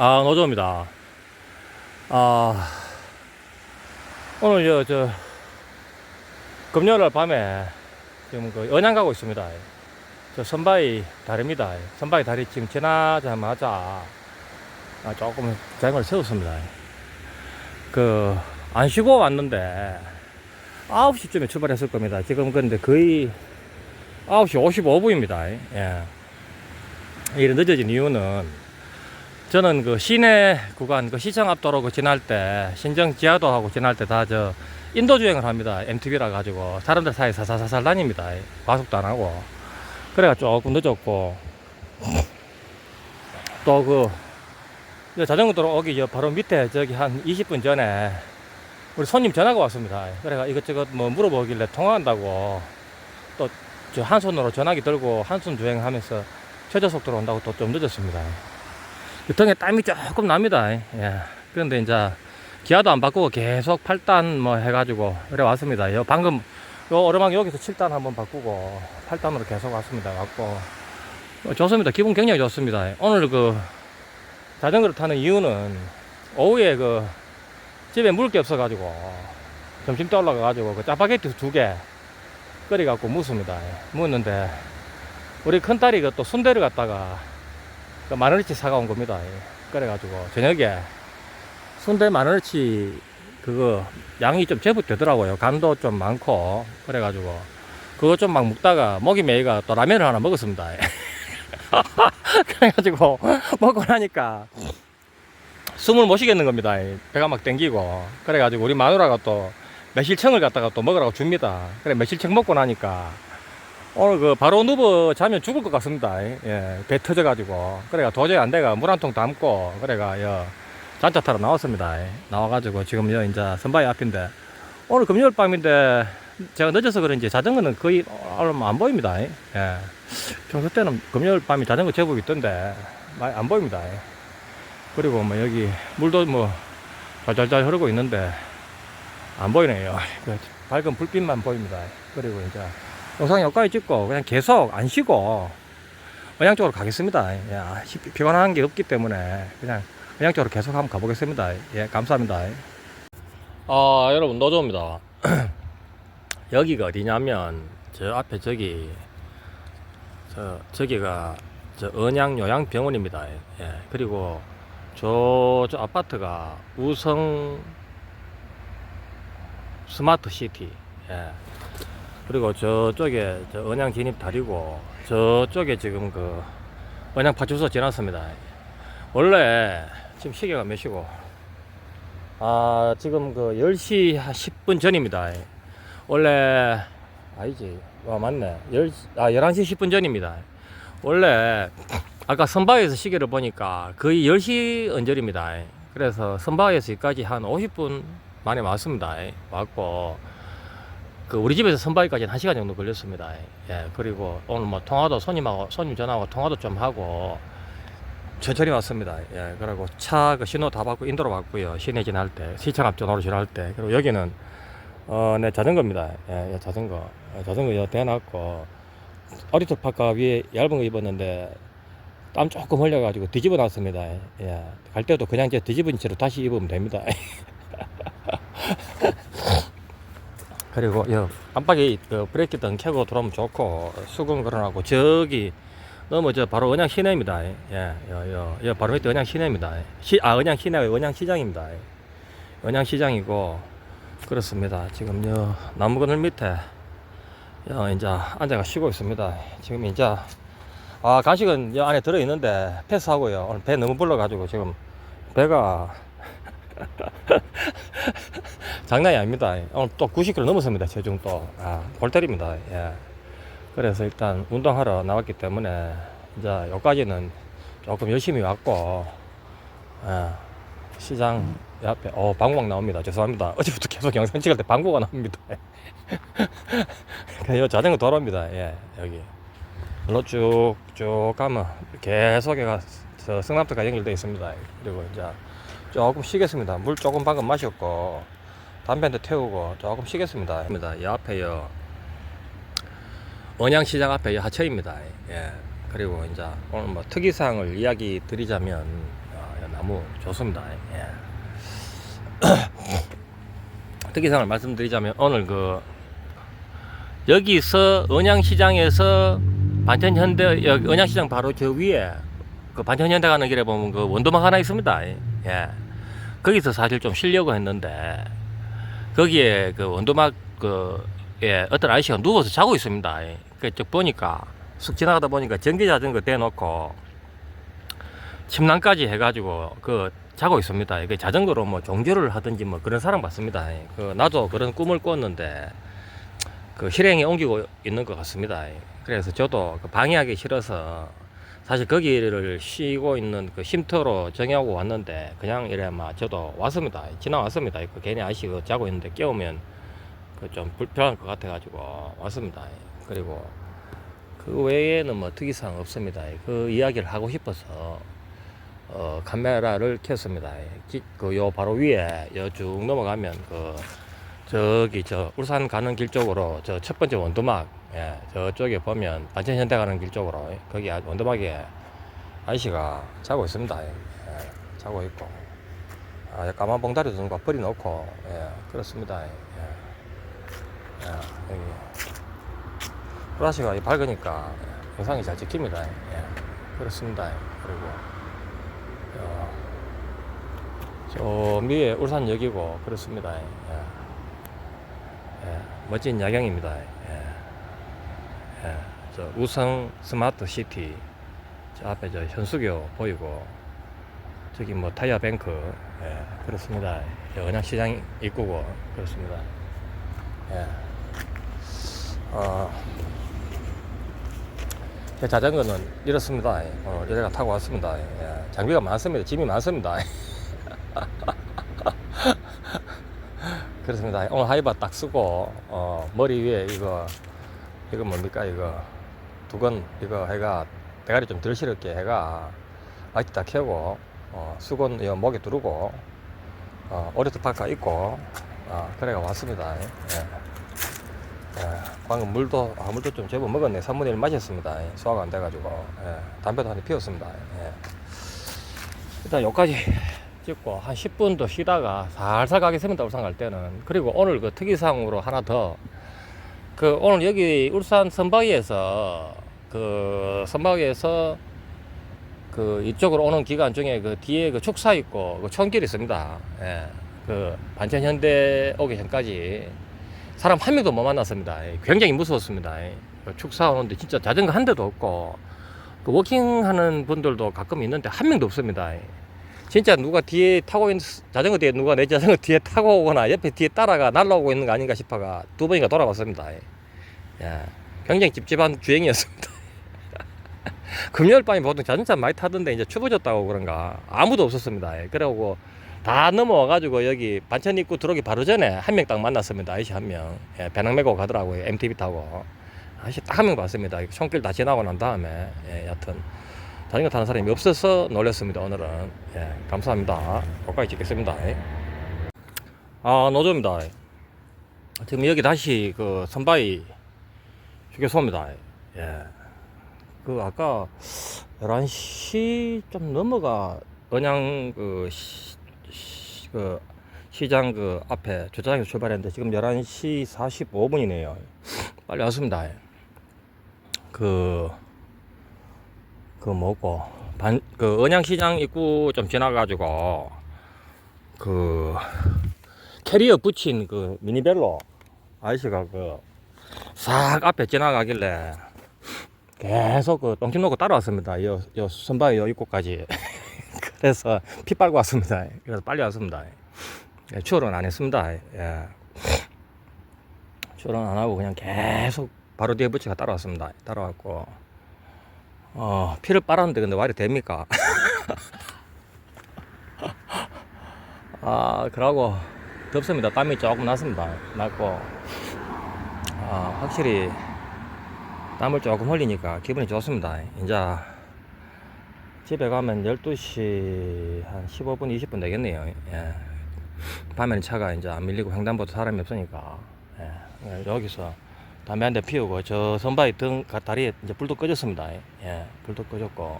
아, 노조입니다. 아, 오늘 저, 저, 금요일 밤에 지금 그 언양 가고 있습니다. 저 선바위 다리입니다. 선바위 다리 지금 지나자마자 아, 조금 자전거를 세웠습니다. 그, 안 쉬고 왔는데 9시쯤에 출발했을 겁니다. 지금 근데 거의 9시 55분입니다. 예. 이래 늦어진 이유는 저는 그 시내 구간 그 시청 앞도로 지날 때 신정 지하도하고 지날 때 다 저 인도 주행을 합니다. MTB라 가지고 사람들 사이 사사사살 다닙니다. 과속도 안 하고 그래가 조금 늦었고 또 그 자전거 도로 오기 저 바로 밑에 저기 한 20분 전에 우리 손님 전화가 왔습니다. 그래가 이것저것 뭐 물어보길래 통화한다고 또 저 한 손으로 전화기 들고 한 손 주행하면서 최저 속도로 온다고 또 좀 늦었습니다. 그 등에 땀이 조금 납니다. 예. 그런데 이제 기아도 안 바꾸고 계속 8단 뭐 해가지고 그래 왔습니다. 요 방금 요 오르막 여기서 7단 한번 바꾸고 8단으로 계속 왔습니다. 왔고 어, 좋습니다. 기분 굉장히 좋습니다. 오늘 그 자전거를 타는 이유는 오후에 그 집에 물을 게 없어가지고 점심 때 올라가가지고 그 짜파게티 두 개 끓여갖고 묵습니다. 묵었는데 우리 큰딸이 그 또 순대를 갖다가 그 만원어치 사가온 겁니다. 그래가지고 저녁에 순대 만원어치 그거 양이 좀 제법 되더라고요. 간도 좀 많고 그래가지고 그거 좀 막 먹다가 목이 메이가 또 라면을 하나 먹었습니다. 그래가지고 먹고 나니까 숨을 못 쉬겠는 겁니다. 배가 막 땡기고 그래가지고 우리 마누라가 또 매실청을 갖다가 또 먹으라고 줍니다. 그래 매실청 먹고 나니까 오늘 그 바로 누워 자면 죽을 것 같습니다. 예, 배 터져가지고 그래가 도저히 안 돼가 물 한 통 담고 그래가 여 잔차 타러 나왔습니다. 예, 나와가지고 지금 여 이제 선바위 앞인데 오늘 금요일 밤인데 제가 늦어서 그런지 자전거는 거의 안 보입니다. 예, 평소 때는 금요일 밤이 자전거 제법 있던데 많이 안 보입니다. 예. 그리고 뭐 여기 물도 뭐 잘잘잘 흐르고 있는데 안 보이네요. 그 밝은 불빛만 보입니다. 그리고 이제 영상 여기까지 찍고 그냥 계속 안 쉬고 언양 쪽으로 가겠습니다. 시- 피곤한 게 없기 때문에 그냥 언양 쪽으로 계속 한번 가보겠습니다. 예, 감사합니다. 아, 여러분 노조입니다. 여기가 어디냐면 저 앞에 저기 저 저기가 저 언양 요양병원입니다. 예, 그리고 저, 저 아파트가 우성 스마트 시티. 예. 그리고 저쪽에 저 언양 진입 다리고 저쪽에 지금 그 언양 파출소 지났습니다. 원래 지금 시계가 몇 시고? 아, 지금 그 10시 한 10분 전입니다. 원래 아니지. 와, 맞네. 10, 아, 11시 10분 전입니다. 원래 아까 선바위에서 시계를 보니까 거의 10시 언저리입니다. 그래서 선바위에서 여기까지 한 50분 만에 왔습니다. 왔고 그 우리 집에서 선바위까지는 1시간 정도 걸렸습니다. 예, 그리고 오늘 뭐 통화도 손님하고 손님 전화하고 통화도 좀 하고 천천히 왔습니다. 예, 그리고 차 그 신호 다 받고 인도로 받고요. 시내 지날 때, 시청 앞 전화로 지날 때. 그리고 여기는 어, 내 자전거입니다. 예, 예, 자전거. 예, 자전거 여 대놨고 어리터 파카 위에 얇은 거 입었는데 땀 조금 흘려가지고 뒤집어 놨습니다. 예, 갈 때도 그냥 이제 뒤집은 채로 다시 입으면 됩니다. 그리고 여 깜빡이 그 브레이크 등 켜고 들어오면 좋고 수건 걸어놓고 저기 저 바로 언양 시내입니다. 예, 여, 여, 여 바로 밑에 언양 시내입니다. 시, 아 언양 시내 언양 시장입니다. 언양 시장이고 그렇습니다. 지금 여 나무 그늘 밑에 여 이제 앉아가 쉬고 있습니다. 지금 이제 아 간식은 여 안에 들어 있는데 패스하고요. 오늘 배 너무 불러가지고 지금 배가 장난이 아닙니다. 오늘 또 90km 넘었습니다. 체중 또. 아, 골 때립니다. 예. 그래서 일단 운동하러 나왔기 때문에 이제 여기까지는 조금 열심히 왔고, 예. 시장 옆에, 어, 방광 나옵니다. 죄송합니다. 어제부터 계속 영상 찍을 때 방구가 나옵니다. 그 자전거 도로입니다. 예, 여기. 일로 쭉, 쭉 가면 계속 해가 저 승남도가 연결되어 있습니다. 그리고 이제 조금 쉬겠습니다. 물 조금 방금 마셨고 담배 한 대 태우고 조금 쉬겠습니다. 이 앞에요. 언양시장 앞에 이 하천입니다. 예. 그리고 이제 오늘 뭐 특이사항을 이야기 드리자면 어, 나무 좋습니다. 예. 특이사항을 말씀드리자면 오늘 그 여기서 언양시장에서 반천현대 언양시장 바로 저 위에 그 반천현대 가는 길에 보면 그 원도막 하나 있습니다. 예. 거기서 사실 좀 쉬려고 했는데 거기에 그 원도막 그 예, 어떤 아저씨가 누워서 자고 있습니다. 그 보니까 쑥 지나가다 보니까 전기 자전거 대놓고 침낭까지 해가지고 그 자고 있습니다. 그 자전거로 뭐 종교를 하든지 뭐 그런 사람 같습니다. 그 나도 그런 꿈을 꿨는데 그 실행에 옮기고 있는 것 같습니다. 그래서 저도 그 방해하기 싫어서 사실 거기를 쉬고 있는 그 쉼터로 정하고 왔는데 그냥 이래 막 저도 왔습니다. 지나왔습니다. 그 괜히 아저씨 그 자고 있는데 깨우면 그 좀 불편할 것 같아가지고 왔습니다. 그리고 그 외에는 뭐 특이사항 없습니다. 그 이야기를 하고 싶어서 어, 카메라를 켰습니다. 그 요 바로 위에 요 쭉 넘어가면 그 저기 저 울산 가는 길 쪽으로 저 첫 번째 원두막 예, 저쪽에 보면 반천현대 가는 길 쪽으로 거기 아- 원두막에 아저씨가 자고 있습니다. 예, 자고 있고 아, 까만 봉다리 든거 버리 놓고 예, 그렇습니다. 예, 예, 여기 플라시가 밝으니까 영상이 잘 찍힙니다. 예, 그렇습니다. 그리고 어, 저 위에 울산역이고 그렇습니다. 예. 예, 멋진 야경입니다. 예. 예, 저 우성 스마트 시티 저 앞에 저 현수교 보이고 저기 뭐 타이어 뱅크 예, 그렇습니다. 저 언양시장 입구고 그렇습니다. 예. 어, 제 자전거는 이렇습니다. 어, 이래가 타고 왔습니다. 예, 장비가 많습니다. 짐이 많습니다. 그렇습니다. 오늘 하이바 딱 쓰고 어, 머리 위에 이거 이거 뭡니까 이거 두건 이거 해가 대가리 좀 덜 시렵게 해가 라이트 딱 켜고 어, 수건 이 목에 두르고 어, 오리트 파카 입고 어, 그래가 왔습니다. 예. 예, 방금 물도 아, 물도 좀 제법 먹었네. 3분의 1 마셨습니다. 예, 소화가 안 돼가지고 예, 담배도 한 대 피웠습니다. 예. 일단 여기까지 찍고 한 10분 더 쉬다가 살살 가겠습니다. 울산 갈 때는. 그리고 오늘 그 특이사항으로 하나 더. 그 오늘 여기 울산 선박위에서 그 선박위에서 그 이쪽으로 오는 기간 중에 그 뒤에 그 축사 있고 그 총길이 있습니다. 예. 그 반천 현대 오기 전까지 사람 한 명도 못 만났습니다. 예, 굉장히 무서웠습니다. 예, 그 축사 오는데 진짜 자전거 한 대도 없고 그 워킹하는 분들도 가끔 있는데 한 명도 없습니다. 예. 진짜 누가 뒤에 타고 있는 자전거 뒤에 누가 내 자전거 뒤에 타고 오거나 옆에 뒤에 따라가 날라오고 있는 거 아닌가 싶어가 두 번인가 돌아봤습니다. 예. 예, 굉장히 찝찝한 주행이었습니다. 금요일 밤에 보통 자전거 많이 타던데 이제 추워졌다고 그런가 아무도 없었습니다. 예. 그러고 다 넘어와가지고 여기 반천 입구 들어오기 바로 전에 한 명 딱 만났습니다. 아저씨 한 명. 예, 배낭 메고 가더라고요. MTB 타고. 아저씨 딱 한 명 봤습니다. 손길 다 지나고 난 다음에. 예, 여튼. 자전거 타는 사람이 없어서 놀랐습니다. 오늘은. 예, 감사합니다. 거기까지 찍겠습니다. 예. 아, 노조입니다. 지금 여기 다시 그 선바위 휴게소입니다. 예. 그 아까 11시 좀 넘어가 언양 그, 시, 시- 그 시장 그 앞에 주차장에서 출발했는데 지금 11시 45분이네요. 빨리 왔습니다. 그, 그 뭐고, 반, 그 언양시장 입구 좀 지나가지고, 그, 캐리어 붙인 그 미니벨로 아저씨가 그, 싹 앞에 지나가길래, 계속 그 똥침 놓고 따라왔습니다. 요, 요 선바위 요 입구까지. 그래서 피 빨고 왔습니다. 그래서 빨리 왔습니다. 예, 추월은 안 했습니다. 예. 추월은 안 하고 그냥 계속 바로 뒤에 붙이가 따라왔습니다. 따라왔고, 어, 피를 빨았는데 근데 말이 됩니까? 아, 그러고 덥습니다. 땀이 조금 났습니다. 났고, 아, 확실히 땀을 조금 흘리니까 기분이 좋습니다. 이제 집에 가면 12시 한 15분, 20분 되겠네요. 예. 밤에는 차가 이제 안 밀리고 횡단보도 사람이 없으니까 예. 여기서 담배 한 대 피우고 저 선바위 등 가- 다리에 이제 불도 꺼졌습니다. 예. 불도 꺼졌고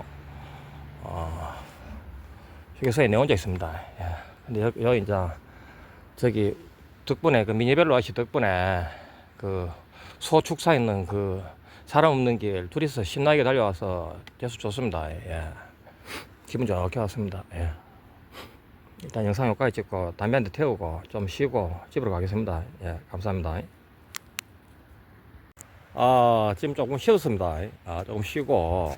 어, 휴게소에 내 혼자 있습니다. 예. 근데 여기, 여기 이제 저기 덕분에 그 미니벨로 아저씨 덕분에 그 소축사 있는 그 사람 없는 길 둘이서 신나게 달려와서 계속 좋습니다. 예. 기분 좋게 왔습니다. 예. 일단 영상 여기까지 찍고 담배 한 대 태우고 좀 쉬고 집으로 가겠습니다. 예, 감사합니다. 아, 지금 조금 쉬었습니다. 아, 조금 쉬고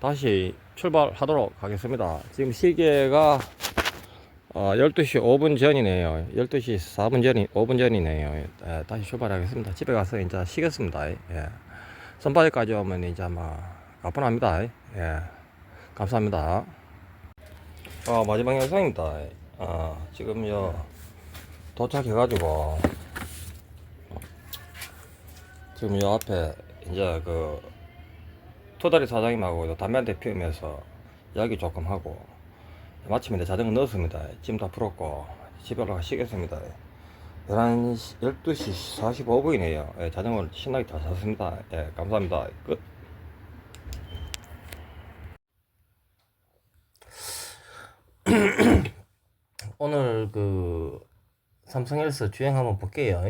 다시 출발하도록 하겠습니다. 지금 시계가 어, 12시 5분 전이네요. 12시 4분 전이, 5분 전이네요. 예, 다시 출발하겠습니다. 집에 가서 이제 쉬겠습니다. 예. 선바지까지 오면 이제 막 가뿐합니다. 예. 감사합니다. 어, 마지막 영상입니다. 아, 지금 요 도착해가지고 지금 요 앞에 이제 그 토다리 사장님하고 담배 한 대 피우면서 이야기 조금 하고 마침 이제 자전거 넣었습니다. 짐 다 풀었고 집에 올라가시겠습니다. 11시, 12시 45분이네요. 예, 자전거를 신나게 다 샀습니다. 예, 감사합니다. 끝. 오늘 그 삼성 헬스 주행 한번 볼게요.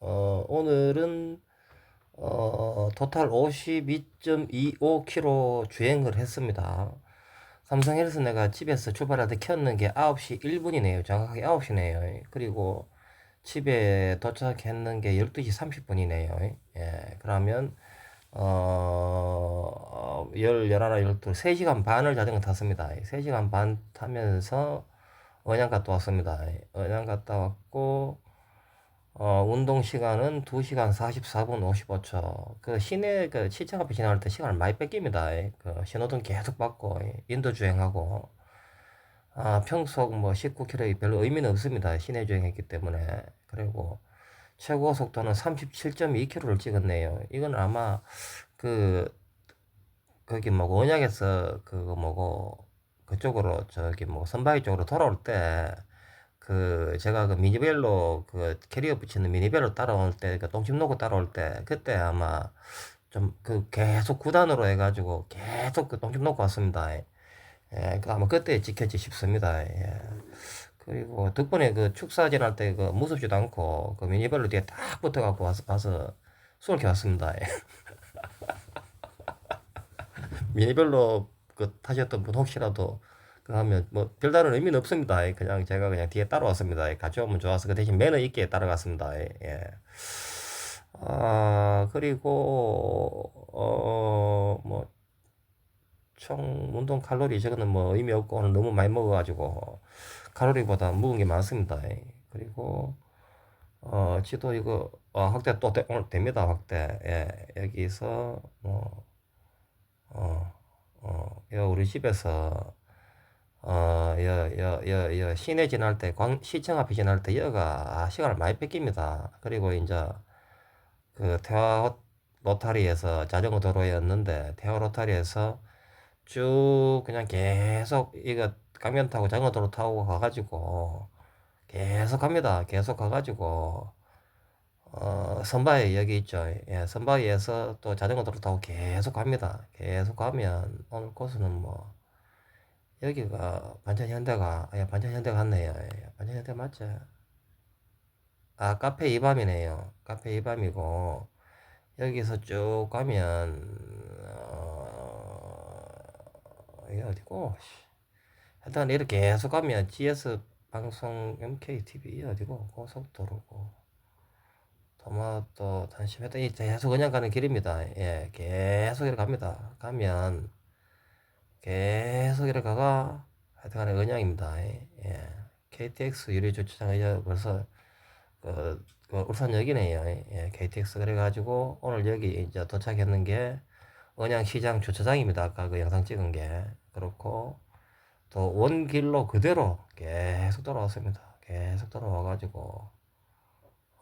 어, 오늘은 어, 토탈 52.25km 주행을 했습니다. 삼성 헬스 내가 집에서 출발할 때 켰는 게 9시 1분이네요. 정확하게 9시네요. 그리고 집에 도착했는 게 12시 30분이네요. 예, 그러면 어, 10, 11, 12, 3시간 반을 자전거 탔습니다. 3시간 반 타면서 언양 갔다 왔습니다. 언양 갔다 왔고, 어, 운동 시간은 2시간 44분 55초. 그 시내, 그 시청 앞에 지나갈 때 시간을 많이 뺏깁니다. 그 신호등 계속 받고, 인도 주행하고, 아, 평속 뭐 19km에 별로 의미는 없습니다. 시내 주행했기 때문에. 그리고 최고 속도는 37.2km를 찍었네요. 이건 아마 그, 거기 뭐 원양에서 그거 뭐고, 그쪽으로 저기 뭐 선바위 쪽으로 돌아올 때 그 제가 그 미니벨로 그 캐리어 붙이는 미니벨로 따라올 때 그 똥집 놓고 따라올 때 그때 아마 좀 그 계속 구단으로 해가지고 계속 그 똥집 놓고 왔습니다. 예, 그 아마 그때 지켰지 싶습니다. 예. 그리고 덕분에 그 축사진 할때 그 무섭지도 않고 그 미니벨로 뒤에 딱 붙어갖고 와서 가서 수월 켜왔습니다. 예. 미니벨로 그 타셨던 분 혹시라도 그 하면 뭐 별다른 의미는 없습니다. 예, 그냥 제가 그냥 뒤에 따라왔습니다. 예, 같이 오면 좋아서 그 대신 매너 있게 따라갔습니다. 예. 예. 아 그리고 어뭐 총 운동 칼로리 저거는 뭐 의미 없고 오늘 너무 많이 먹어가지고 칼로리보다 묵은 게 많습니다. 예. 그리고 어 지도 이거 어, 확대 또 되, 오늘 됩니다. 확대 예. 여기서 뭐 어. 어, 여 우리 집에서 어, 여, 여, 여, 여 시내 지날 때, 광, 시청 앞에 지날 때 여가 아, 시간을 많이 뺏깁니다. 그리고 이제 그 태화 로타리에서 자전거 도로였는데 태화 로타리에서 쭉 그냥 계속 이거 강변 타고 자전거 도로 타고 가가지고 계속 갑니다. 계속 가가지고 어, 선바위 여기 있죠. 예, 선바위에서 또 자전거 도로 타고 계속 갑니다. 계속 가면 오늘 코스는 뭐 여기가 반찬 현대가 예, 반찬 현대 같네요. 예, 반찬 현대 맞죠? 아 카페 이밤이네요. 카페 이밤이고 여기서 쭉 가면 어, 이게 어디고? 씨. 일단 이렇게 계속 가면 GS 방송 MKTV 어디고 고속도로고 토마토 단심 했더니 계속 그냥 가는 길입니다. 예, 계속 이렇게 갑니다. 가면 계속 이렇게 가가 하여튼간에 은양입니다. 예, KTX 유리 주차장 이제 벌써 그, 그 울산역이네요. 예, KTX 그래가지고 오늘 여기 이제 도착했는 게 은양시장 주차장입니다. 아까 그 영상 찍은 게 그렇고 또 원길로 그대로 계속 돌아왔습니다. 계속 돌아와가지고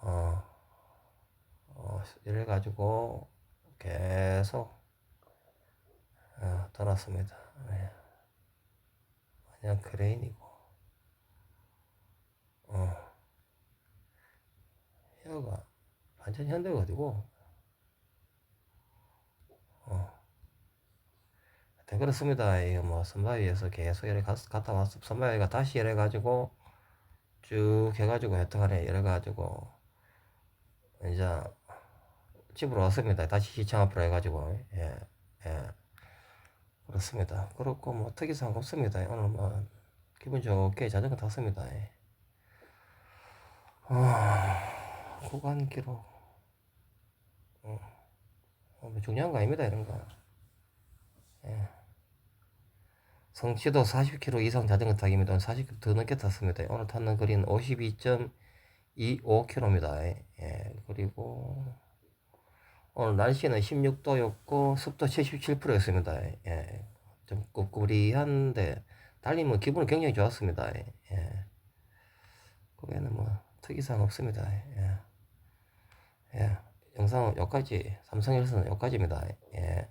어, 어 이래가지고 계속 어, 돌았습니다. 네. 그냥 크레인이고 어 여가 완전 현대가 어디고 어되 그렇습니다. 이거 뭐 선바위에서 계속 이래 갔, 갔다 왔어. 선바위가 다시 이래 가지고 쭉 해가지고 여튼간에 이래 가지고 이제 집으로 왔습니다. 다시 시청 앞으로 해가지고 예, 예. 그렇습니다. 그렇고 뭐 특이사항 없습니다. 오늘 뭐 기분 좋게 자전거 탔습니다. 예. 아, 구간 기록 어, 어, 뭐 중요한 거 아닙니다 이런 거. 예. 성취도 40km 이상 자전거 타기입니다. 40km 더 넘게 탔습니다. 오늘 탔는 거리는 52.25km입니다. 예, 그리고 오늘 날씨는 16도였고 습도 77%였습니다. 예, 좀 꿉꿉이한데 달리면 기분은 굉장히 좋았습니다. 예, 그 외에는 뭐 특이사항 없습니다. 예, 예, 영상은 여기까지 삼성에서는 여기까지입니다. 예.